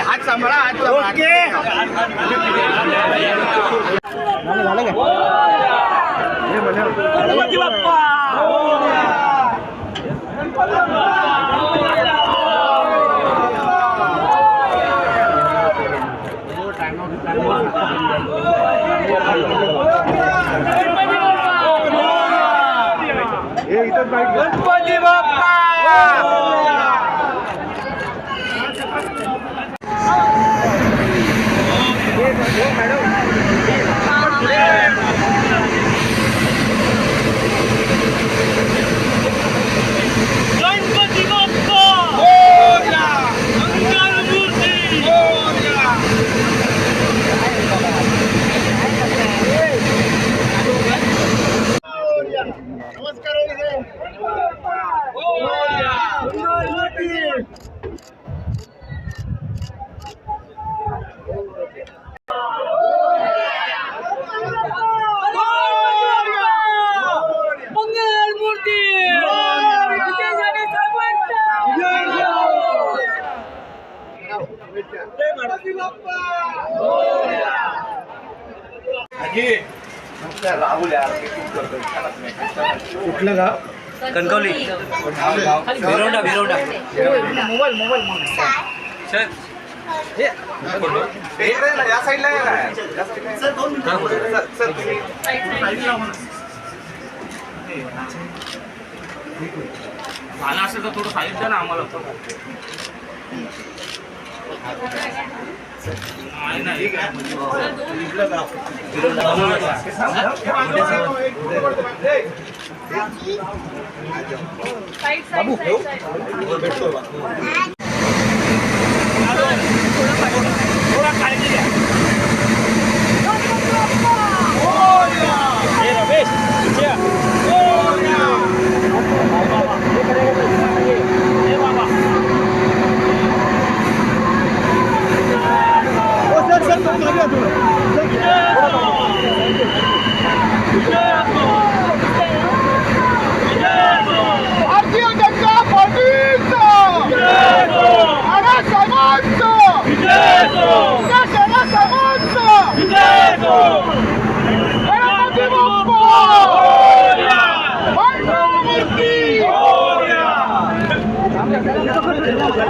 हात सांभाळा हात सांभाळा गणपती बाप्पा गणपती बाप्पा मंगल मूर्ती मंगल मूर्ती कुठलं गाव? कणकवली. भिरोंडा भिरोंडा. मोबाईल मोबाईल या साईडला असेल तर थोडं साईड द्या ना आम्हाला. थोडा खाली द्या. हे रमेश, इथे या. हे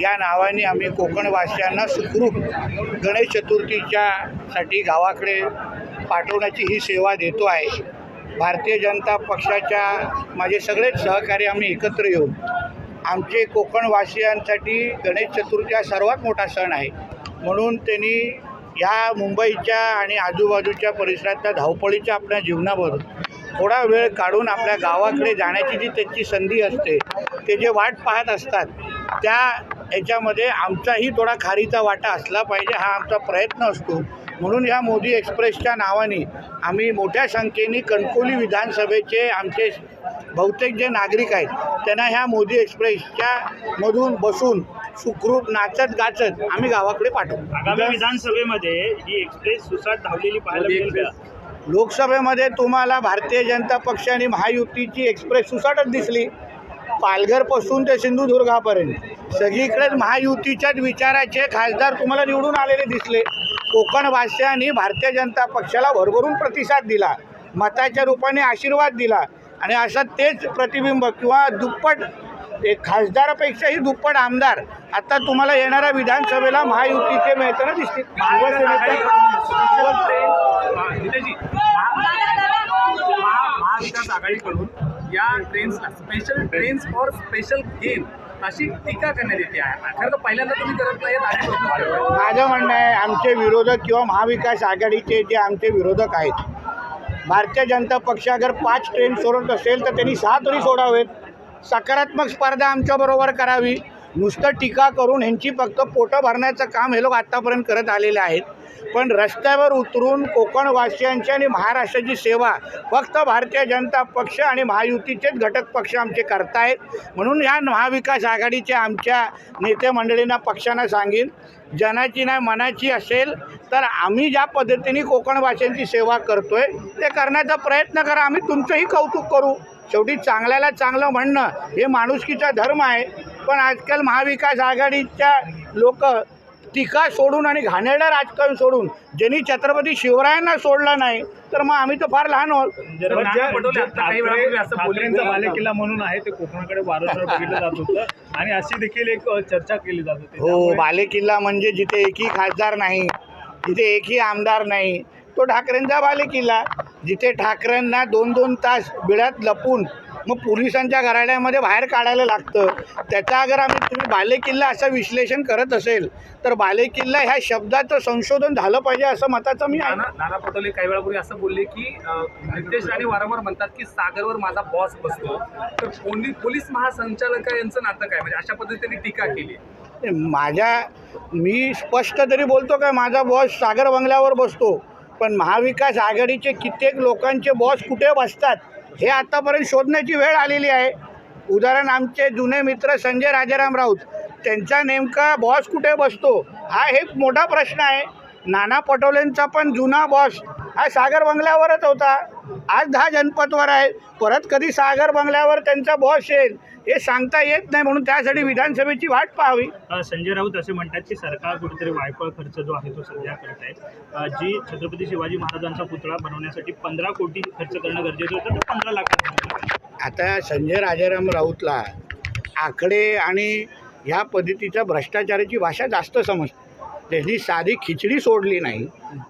या नावाने आम्ही कोकणवासियांना सुखरूप गणेश चतुर्थीच्या साठी गावाकडे पाठवण्याची ही सेवा देतो आहे. भारतीय जनता पक्षाच्या माझे सगळेच सहकारी आम्ही एकत्र येऊन आमचे कोकणवासियांसाठी गणेश चतुर्थी हा सर्वात मोठा सण आहे. म्हणून त्यांनी ह्या मुंबईच्या आणि आजूबाजूच्या परिसरातल्या धावपळीच्या आपल्या जीवनामधून थोडा वेळ काढून आपल्या गावाकडे जाण्याची जी त्यांची संधी असते ते जे वाट पाहत असतात त्या याच्यामध्ये आमचाही थोडा खारीचा वाटा असला पाहिजे हा आमचा प्रयत्न असतो. म्हणून या मोदी एक्सप्रेसच्या नावाने आम्ही मोठ्या संख्येने कणकोली विधानसभेचे आमचे बहुतेक जे नागरिक आहेत त्यांना ह्या मोदी एक्सप्रेसच्या मधून बसून सुखरूप नाचत गाचत आम्ही गावाकडे पाठवू. आगामी विधानसभेमध्ये ही एक्सप्रेस सुसाट धावलेली पाहायला मिळेल का? लोकसभेमध्ये तुम्हाला भारतीय जनता पक्ष आणि महायुतीची एक्सप्रेस सुसाटच दिसली. पालघरपासून ते सिंधुदुर्गापर्यंत सगळीकडेच महायुतीच्याच विचाराचे खासदार तुम्हाला निवडून आलेले दिसले. कोकणवासियांनी भारतीय जनता पक्षाला भरभरून प्रतिसाद दिला. मताच्या रूपाने आशीर्वाद दिला. आणि असं तेच प्रतिबिंब किंवा दुप्पट एक खासदारापेक्षाही दुप्पट आमदार आता तुम्हाला येणाऱ्या विधानसभेला महायुतीचे मिळताना दिसतील. शिवसेनेचे. महाविकास आघाडीकडून या ट्रेन्सला special trains for special game अशी टीका करण्यात येते. आहे खरं तर पहिल्यांदा तुम्ही करत नाही माझं म्हणणं आहे आमचे विरोधक किंवा महाविकास आघाडीचे जे आमचे विरोधक आहेत भारतीय जनता पक्ष अगर पाच ट्रेन सोडत असेल तर त्यांनी सहा तरी सोडावेत. सकारात्मक स्पर्धा आमच्याबरोबर करावी. नुसतं टीका करून ह्यांची फक्त पोटं भरण्याचं काम हे लोक आत्तापर्यंत करत आलेले आहेत. पण रस्त्यावर उतरून कोकणवासियांची आणि महाराष्ट्राची सेवा फक्त भारतीय जनता पक्ष आणि महायुतीचेच घटक पक्ष आमचे करतायत. म्हणून ह्या महाविकास आघाडीच्या आमच्या नेते मंडळींना पक्षांना सांगेन जनाची नाही मनाची असेल तर आम्ही ज्या पद्धतीने कोकणवासियांची सेवा करतोय ते करण्याचा प्रयत्न करा. आम्ही तुमचंही कौतुक करू. शेवटी चांगल्याला चांगलं म्हणणं हे माणुसकीचा धर्म आहे. पण आजकाल महाविकास आघाडीच्या लोक टीका सोडून आणि घाणेरडं राजकारण सोडून ज्यांनी छत्रपती शिवरायांना सोडलं नाही तर मग आम्ही तर फार लहान आहोत. तर नाना पटोले आता काही वेळापूर्वी असं बोलले ठाकरेंचा की- बालेकिल्ला म्हणून आहे ते कोकणाकडे वारंवार बघितलं जात होतं. आणि अशी देखील एक चर्चा केली जात होती. हो त्यामुळे- बालेकिल्ला म्हणजे जिथे एकही खासदार नाही जिथे एकही आमदार नाही तो ठाकरेंचा बालेकिल्ला. जिथे ठाकरेंना दोन दोन तास बिळात लपून मग पोलिसांच्या घराण्यामध्ये बाहेर काढायला लागतं. त्याचा अगर आम्ही तुम्ही बालेकिल्ला असं विश्लेषण करत असेल तर बालेकिल्ला ह्या शब्दाचं संशोधन झालं पाहिजे असं मताचं मी आहे नाना पटोले काही वेळापूर्वी असं बोलले की नितेश राणे वारंवार म्हणतात की सागरवर माझा बॉस बसतो. तर पोलीस पोलीस महासंचालक यांचं नातं काय? म्हणजे अशा पद्धतीने टीका केली. माझ्या मी स्पष्ट तरी बोलतो काय माझा बॉस सागर बंगल्यावर बसतो. पण महाविकास आघाडीचे कित्येक लोकांचे बॉस कुठे बसतात? हे आत्तापर्यंत शोधण्याची वेळ आलेली आहे. उदाहरण आमचे जुने मित्र संजय राजाराम राऊत त्यांचा नेमका बॉस कुठे बसतो? हा एक मोठा प्रश्न आहे. नाना पटोलेंचा पण जुना बॉस हा सागर बंगल्यावरच होता. आज दहा जनपदवर आहे. परत कधी सागर बंगल्यावर त्यांचा बॉस येईल हे सांगता येत नाही. म्हणून त्यासाठी विधानसभेची वाट पाहावी. संजय राऊत असे म्हणतात की सरकार कुठेतरी वायफळ खर्च जो आहे तो सध्या करत आहे. जी छत्रपती शिवाजी महाराजांचा पुतळा बनवण्यासाठी पंधरा कोटी खर्च करणं गरजेचं होतं तर पंधरा लाख आता संजय राजाराम राऊतला आकडे आणि ह्या पद्धतीच्या भ्रष्टाचाराची भाषा जास्त समजते. त्यांनी साधी खिचडी सोडली नाही.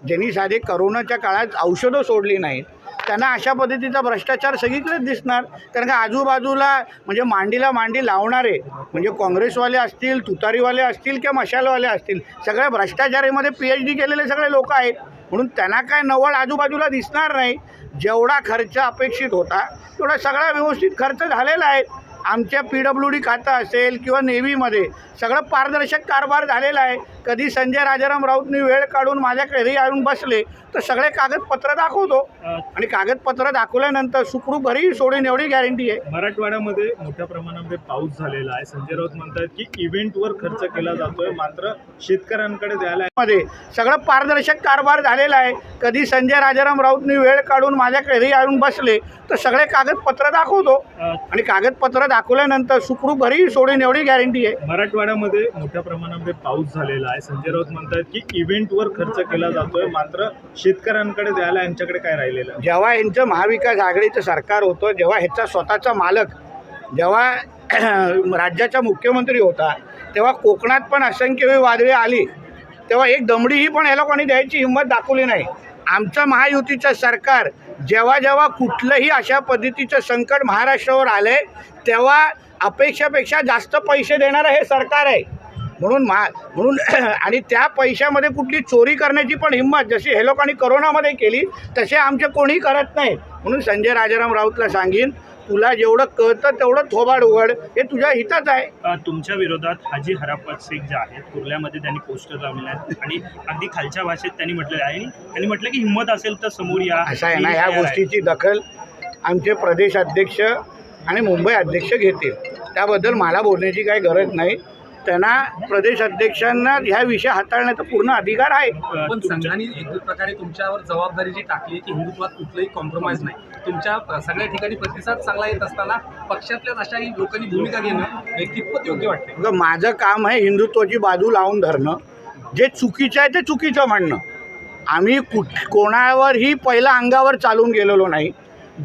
ज्यांनी साधी करोनाच्या काळात औषधं सोडली नाहीत. त्यांना अशा पद्धतीचा भ्रष्टाचार सगळीकडेच दिसणार. कारण का आजूबाजूला म्हणजे मांडीला मांडी लावणारे म्हणजे काँग्रेसवाले असतील तुतारीवाले असतील किंवा मशालवाले असतील सगळ्या भ्रष्टाचारीमध्ये पी एच डी केलेले सगळे लोक आहेत. म्हणून त्यांना काय नवळ आजूबाजूला दिसणार नाही. जेवढा खर्च अपेक्षित होता तेवढा सगळा व्यवस्थित खर्च झालेला आहे. आमच्या पी डब्ल्यू डी खातं असेल किंवा नेव्हीमध्ये सगळं पारदर्शक कारभार झालेला आहे. कधी संजय राजाराम राऊतनी वेळ काढून माझ्या घरी आणून बसले तर सगळे कागदपत्र दाखवतो. आणि कागदपत्र दाखवल्यानंतर सुखरूप घरी सोडीन एवढी गॅरंटी आहे. मराठवाड्यामध्ये मोठ्या प्रमाणामध्ये पाऊस झालेला आहे. संजय राऊत म्हणतात की इव्हेंटवर खर्च केला जातोय मात्र शेतकऱ्यांकडे द्यायला मध्ये सगळं पारदर्शक कारभार झालेला आहे. कधी संजय राजाराम राऊतनी वेळ काढून माझ्या घरी आणून बसले तर सगळे कागदपत्र दाखवतो. आणि कागदपत्र दाखवल्यानंतर सुखरूप घरी सोडीन एवढी गॅरंटी आहे. मराठवाड्यामध्ये मोठ्या प्रमाणामध्ये पाऊस झालेला आहे. संजय राऊत म्हणतात की इव्हेंटवर खर्च केला जातोय. मात्र शेतकऱ्यांकडे द्यायला यांच्याकडे काय राहिलेलं? जेव्हा यांचं महाविकास आघाडीचं सरकार होतं जेव्हा ह्याचा स्वतःचा मालक जेव्हा राज्याचा मुख्यमंत्री होता तेव्हा कोकणात पण असंख्य वादळे आली. तेव्हा एक दमडीही पण या लोकांनी द्यायची हिंमत दाखवली नाही. आमचं महायुतीचं सरकार जेव्हा जेव्हा कुठलंही अशा पद्धतीचं संकट महाराष्ट्रावर आलं तेव्हा अपेक्षापेक्षा जास्त पैसे देणारं हे सरकार आहे. म्हणून महा म्हणून आणि त्या पैशामध्ये कुठली चोरी करण्याची पण हिंमत जशी हे लोकांनी करोनामध्ये केली तसे आमचे कोणी करत नाही. म्हणून संजय राजाराम राऊतला सांगीन तुला जेवढं कळतं तेवढं थोबाड उघड. हे तुझ्या हिताच आहे. तुमच्या विरोधात हाजी हराप्पा शेख जे आहेत कुर्ल्यामध्ये त्यांनी पोस्टर लावले आहेत आणि अगदी खालच्या भाषेत त्यांनी म्हटलेलं आहे. आणि त्यांनी म्हटलं की हिंमत असेल तर समोर या. असं आहे ना ह्या. गोष्टीची दखल आमचे प्रदेश अध्यक्ष आणि मुंबई अध्यक्ष घेतील. त्याबद्दल मला बोलण्याची काही गरज नाही. त्यांना प्रदेश अध्यक्षांना ह्या विषय हाताळण्याचा पूर्ण अधिकार आहे. पण संघाने एक प्रकारे तुमच्यावर जबाबदारी जी टाकली की हिंदुत्वात कुठलंही कॉम्प्रोमाइज नाही. तुमच्या सगळ्या ठिकाणी प्रतिसाद चांगला येत असताना पक्षातल्याच अशाही लोकांनी भूमिका घेणं हे कितपत योग्य वाटते माझं काम आहे हिंदुत्वाची बाजू लावून धरणं. जे चुकीचं आहे ते चुकीचं म्हणणं. आम्ही कुठ कोणावरही पहिला अंगावर चालून गेलेलो नाही.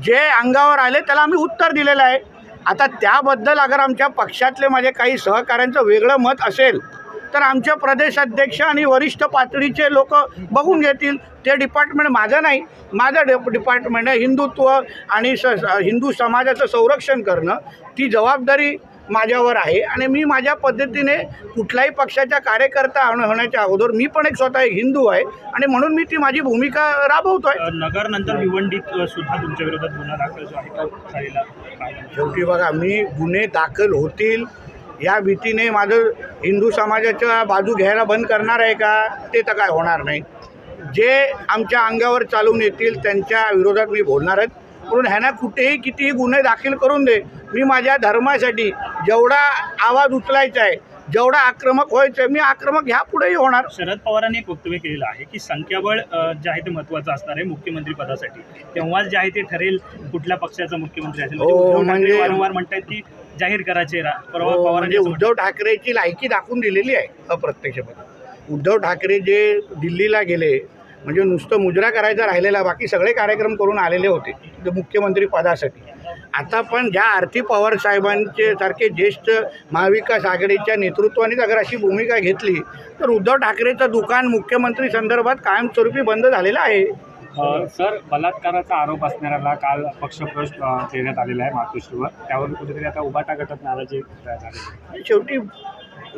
जे अंगावर आले त्याला आम्ही उत्तर दिलेलं आहे. आता त्याबद्दल अगर आमच्या पक्षातले माझे काही सहकाऱ्यांचं वेगळं मत असेल तर आमचे प्रदेशाध्यक्ष आणि वरिष्ठ पातळीचे लोक बघून घेतील. ते डिपार्टमेंट माझं नाही. माझं डे डिपार्टमेंट आहे हिंदुत्व आणि स- हिंदू समाजाचं संरक्षण करणं. ती जबाबदारी माझ्यावर आहे आणि मी माझ्या पद्धतीने कुठल्याही पक्षाच्या कार्यकर्ता होण- होण्याच्या अगोदर मी पण एक स्वतः एक हिंदू आहे आणि म्हणून मी ती माझी भूमिका राबवतो आहे नगर नंतर भिवंडीत सुद्धा तुमच्या विरोधात गुन्हा दाखल जो आहे. शेवटी बघा मी गुन्हे दाखल होतील या भीतीने माझं हिंदू समाजाच्या बाजू घ्यायला बंद करणार आहे का ते तर काय होणार नाही. जे आमच्या अंगावर चालून येतील त्यांच्या विरोधात मी बोलणारच म्हणून ह्यांना कुठेही कितीही गुन्हे दाखल करून दे मी माझ्या धर्मासाठी जेवढा आवाज उचलायचा आहे जेवढा आक्रमक व्हायचं आहे मी आक्रमक ह्या पुढेही होणार. शरद पवारांनी एक वक्तव्य केलेलं आहे की संख्याबळ जे आहे ते महत्त्वाचं असणार आहे मुख्यमंत्री पदासाठी. तेव्हाच जे आहे ते ठरेल कुठल्या पक्षाचा मुख्यमंत्री असेल. म्हणजे हो, उद्धव ठाकरे म्हणजे- वारंवार म्हणतात की जाहीर करा चेहरा परवा हो, पवारांनी म्हणजे. उद्धव ठाकरेची लायकी दाखवून दिलेली आहे अप्रत्यक्षपणे. उद्धव ठाकरे जे दिल्लीला गेले म्हणजे नुसतं मुजरा करायचा राहिलेला बाकी सगळे कार्यक्रम करून आलेले होते मुख्यमंत्री पदासाठी. आता पण ज्या आरती पवार साहेबांचे सारखे ज्येष्ठ महाविकास आघाडीच्या नेतृत्वाने अगर अशी भूमिका घेतली तर उद्धव ठाकरेचं दुकान मुख्यमंत्री संदर्भात कायमस्वरूपी बंद झालेलं आहे. सर बलात्काराचा आरोप असणाऱ्याला काल पक्षप्रवेश देण्यात आलेला आहे मातोश्रीवर. त्यावर कुठेतरी आता उबाटा गटात नाराजी. शेवटी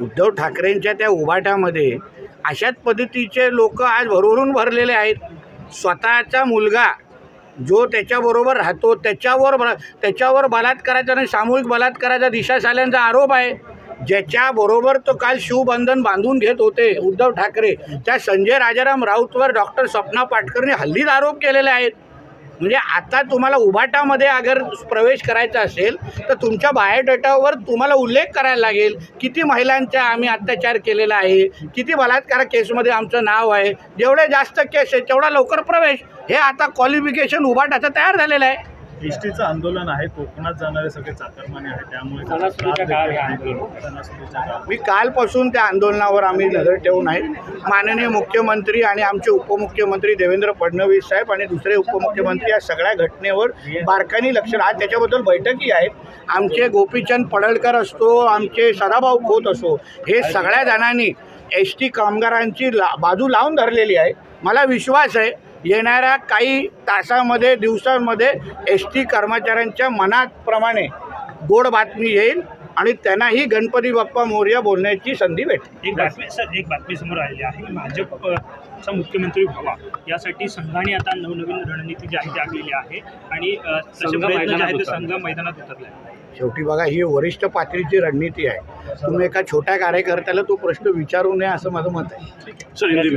उद्धव ठाकरेंच्या त्या उभाट्यामध्ये अशाच पद्धतीचे लोक आज भरभरून भरलेले आहेत. स्वतःचा मुलगा जो त्याच्याबरोबर राहतो त्याच्यावर ब- त्याच्यावर बलात्काराचा आणि सामूहिक बलात्काराचा दिशा साल्यांचा आरोप आहे. ज्याच्याबरोबर तो काल शिवबंधन बांधून घेत होते उद्धव ठाकरे. त्या संजय राजाराम राऊतवर डॉक्टर स्वप्ना पाटकरने हल्लीच आरोप केलेले आहेत. म्हणजे आता तुम्हाला उभाटामध्ये अगर प्रवेश करायचा असेल तर तुमच्या बायोडेटावर तुम्हाला उल्लेख करायला लागेल किती महिलांचा आम्ही अत्याचार केलेला आहे किती बलात्कार केसमध्ये आमचं नाव आहे जेवढे जास्त केस आहे तेवढा लवकर प्रवेश. हे आता क्वालिफिकेशन उभाटाचं तयार झालेलं आहे. एसटीचं आंदोलन आहे कोकणात जाणारे सगळे चाकरमाने आहेत त्यामुळे सणासुदीच्या काळात हे आंदोलन. सणासुदीच्या काळात. मी कालपासून त्या आंदोलनावर आम्ही नजर ठेवून आहे. माननीय मुख्यमंत्री आणि आमचे उपमुख्यमंत्री देवेंद्र फडणवीस साहेब आणि दुसरे उपमुख्यमंत्री या सगळ्या घटनेवर बारकाईने लक्ष आज त्याच्याबद्दल बैठकी आहेत. आमचे गोपीचंद पडळकर असतो आमचे सदाभाऊ खोत असो हे सगळ्या जणांनी एस टी कामगारांची ला बाजू लावून धरलेली आहे. मला विश्वास आहे येणाऱ्या काही तासामध्ये दिवसांमध्ये एस टी कर्मचाऱ्यांच्या मनाप्रमाणे गोड बातमी येईल आणि त्यांनाही गणपती बाप्पा मोर्या बोलण्याची संधी भेटेल. एक बातमी सर एक बातमी समोर आलेली आहे. की भाजपचा मुख्यमंत्री व्हावा यासाठी संघाने आता नवनवीन रणनीती जी आहे ती आखलेली आहे आणि संघ मैदानात उतरला. संघ मैदानात उतरले आहे शेवटी बघा ही वरिष्ठ पातळीची रणनीती आहे. तुम्ही एका छोट्या कार्यकर्त्याला तो प्रश्न विचारू नये असं माझं मत आहे.